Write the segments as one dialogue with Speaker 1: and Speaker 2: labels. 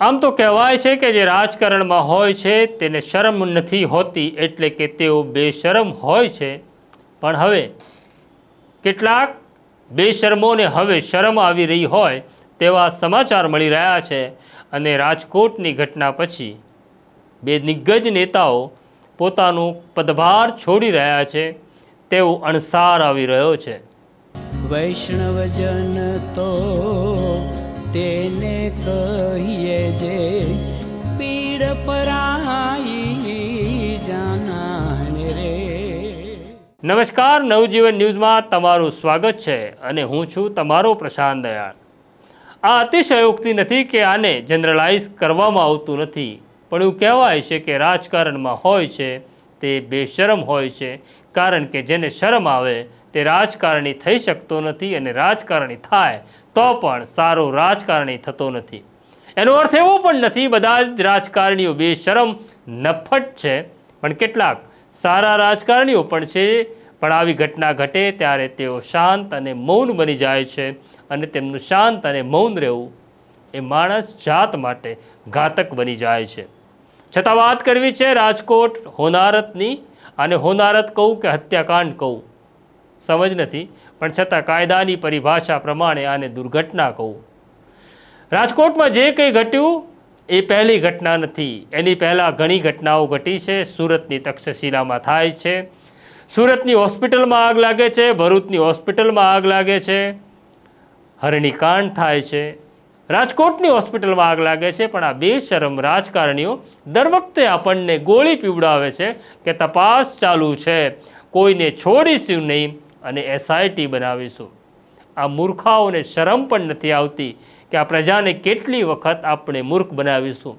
Speaker 1: આમ તો કહેવાય છે કે જે રાજકારણમાં હોય છે, તેને શરમ નથી હોતી એટલે કે તેઓ બેશરમ હોય છે. પણ હવે કેટલાક બેશરમોને હવે શરમ આવી રહી હોય તેવા સમાચાર મળી રહ્યા છે અને રાજકોટની ઘટના પછી બે દિગ્ગજ નેતાઓ પોતાનું પદભાર છોડી રહ્યા છે. તેવો અણસાર આવી રહ્યો છે.
Speaker 2: વૈષ્ણવજન તો તેને કહીએ જે પીડ પરાઈ જાનાને રે.
Speaker 1: નમસ્કાર, નવજીવન ન્યૂઝમાં તમારું સ્વાગત છે અને હું છું તમારો પ્રશાંત દયાળ. આ અતિશયોક્તિ નથી કે આને જનરલાઇઝ કરવામાં આવતું નથી, પણ એવું કહેવાય છે કે રાજકારણમાં હોય છે તે બેશરમ હોય છે, કારણ કે જેને શરમ આવે તે રાજકારણી થઈ શકતો નથી અને રાજકારણી થાય, તો પણ સારો રાજકારણી થતો નથી. એનો અર્થ એવો પણ નથી, બધા જ રાજકારણીઓ બેશરમ નફટ છે, પણ કેટલાક સારા રાજકારણીઓ પણ છે. પણ આવી ઘટના ઘટે ત્યારે તેઓ શાંત અને મૌન બની જાય છે અને તેમનું શાંત અને મૌન રહેવું એ માણસ જાત માટે ઘાતક બની જાય છે. છતાં વાત કરવી છે રાજકોટ હોનારતની, અને હોનારત કહું કે હત્યાકાંડ કહું. સમજ નથી, પણ છતાં કાયદાની પરિભાષા પ્રમાણે આને દુર્ઘટના કહું. રાજકોટમાં જે કંઈ ઘટ્યું, એ પહેલી ઘટના નથી. એની પહેલાં ઘણી ઘટનાઓ ઘટી છે. સુરતની તક્ષશિલામાં થાય છે. સુરતની હોસ્પિટલમાં આગ લાગે છે. ભરૂચની હોસ્પિટલમાં આગ લાગે છે. હરણીકાંડ થાય છે. રાજકોટની હોસ્પિટલમાં આગ લાગે છે, પણ આ બેશરમ રાજકારણીઓ દર વખતે આપણને ગોળી પીવડાવે છે કે તપાસ ચાલુ છે. કોઈને છોડીશું નહીં. અને એસઆઈટી બનાવીશું. આ મૂર્ખાઓને શરમ પણ નથી આવતી કે આ પ્રજાને કેટલી વખત આપણે મૂર્ખ બનાવીશું.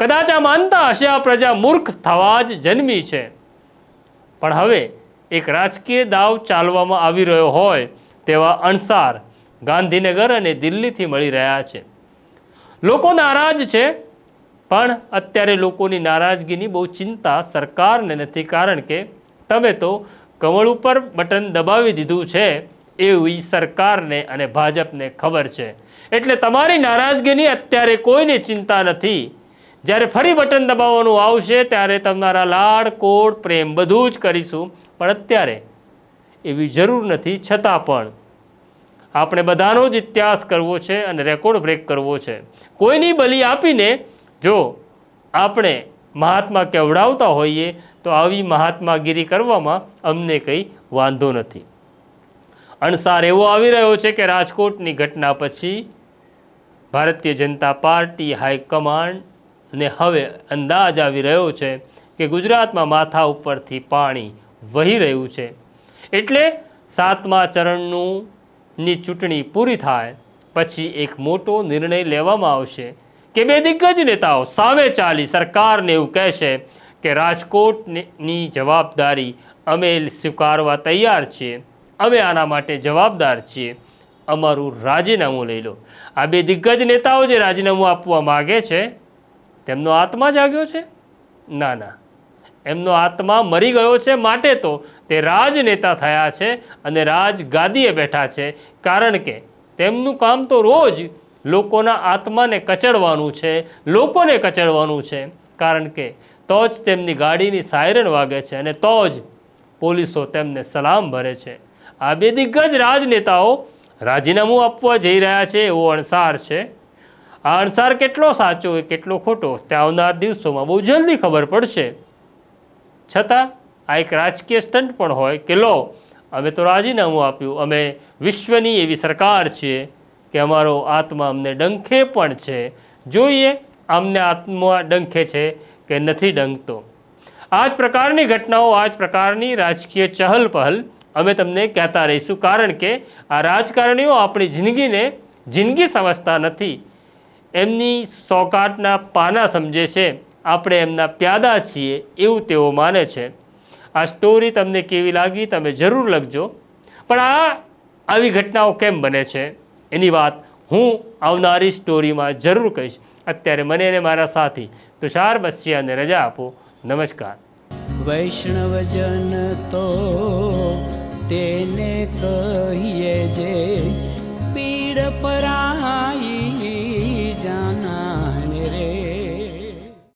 Speaker 1: કદાચ આ માનતા હશે આ પ્રજા મૂર્ખ થવા જ જન્મી છે. પણ હવે એક રાજકીય દાવ ચાલવામાં આવી રહ્યો હોય તેવા અણસાર ગાંધીનગર અને દિલ્હીથી મળી રહ્યા છે. લોકો નારાજ છે, પણ અત્યારે લોકોની નારાજગીની બહુ ચિંતા સરકારને નથી કારણ કે તમે તો કમળ ઉપર બટન દબાવી દીધું છે, એવી સરકારને અને ભાજપને ખબર છે. એટલે તમારી નારાજગીની અત્યારે કોઈને ચિંતા નથી. જ્યારે ફરી બટન દબાવવાનું આવશે, ત્યારે તમારા લાડ, કોડ, પ્રેમ બધું જ કરીશું. પણ અત્યારે એવી જરૂર નથી, છતાં પણ આપણે બધાનો જ ઇતિહાસ કરવો છે અને રેકોર્ડ બ્રેક કરવો છે. કોઈની બલી આપીને જો આપણે મહાત્મા કેવડાવતા હોઈએ તો આવી મહાત્માગીરી કરવામાં અમને કંઈ વાંધો નથી. અણસાર એવો આવી રહ્યો છે કે રાજકોટની ઘટના પછી ભારતીય જનતા પાર્ટી હાઈકમાન્ડને હવે અંદાજ આવી રહ્યો છે કે ગુજરાતમાં માથા ઉપરથી પાણી વહી રહ્યું છે. એટલે સાતમા ચરણનું ની ચૂંટણી પૂરી થાય, પછી એક મોટો નિર્ણય લેવામાં આવશે કે બે દિગ્ગજ નેતાઓ સામે ચાલી સરકારને એવું કહેશે કે રાજકોટની જવાબદારી અમે સ્વીકારવા તૈયાર છીએ. અમે આના માટે જવાબદાર છીએ. અમારું રાજીનામું લઈ લો. આ બે દિગ્ગજ નેતાઓ જે રાજીનામું આપવા માગે છે, તેમનો આત્મા જાગ્યો છે? ના ના. એમનો આત્મા મરી ગયો છે માટે તો તે રાજનેતા થયા છે અને રાજગાદીએ બેઠા છે. કારણ કે તેમનું કામ તો રોજ લોકોના આત્માને કચડવાનું છે, લોકોને કચડવાનું છે. કારણ કે તો જ તેમની ગાડીની સાયરન વાગે છે અને તો જ પોલીસો તેમને સલામ ભરે છે. આ બે દિગ્ગજ રાજનેતાઓ રાજીનામું આપવા જઈ રહ્યા છે એવો અણસાર છે. આ અણસાર કેટલો સાચો હોય કેટલો ખોટો તે આવનાર દિવસોમાં બહુ જલ્દી ખબર પડશે. છતાં આ એક રાજકીય સ્ટન્ટ પણ હોય કે લો, અમે તો રાજીનામું આપ્યું, અમે વિશ્વની એવી સરકાર છીએ કે અમારો આત્મા અમને ડંખે પણ છે. જોઈએ, અમને આત્મા ડંખે છે કે નથી ડંખતો. આ જ પ્રકારની ઘટનાઓ આ જ પ્રકારની રાજકીય ચહલ પહલ અમે તમને કહેતા રહીશું. કારણ કે આ રાજકારણીઓ આપણી જિંદગીને જિંદગી સમજતા નથી. એમની સોકાટના પાના સમજે છે. આપણે એમના પ્યાદા છીએ એવું તેઓ માને છે. આ સ્ટોરી તમને કેવી લાગી તમે જરૂર લખજો. પણ આ આવી ઘટનાઓ કેમ બને છે? એની વાત હું આવનારી સ્ટોરીમાં જરૂર કહીશ. અત્યારે મને અને મારા સાથી તુષાર બસિયાને રજા આપો. નમસ્કાર.
Speaker 2: વૈષ્ણવજન તો તેને કહીએ જે પીડ પરાઈ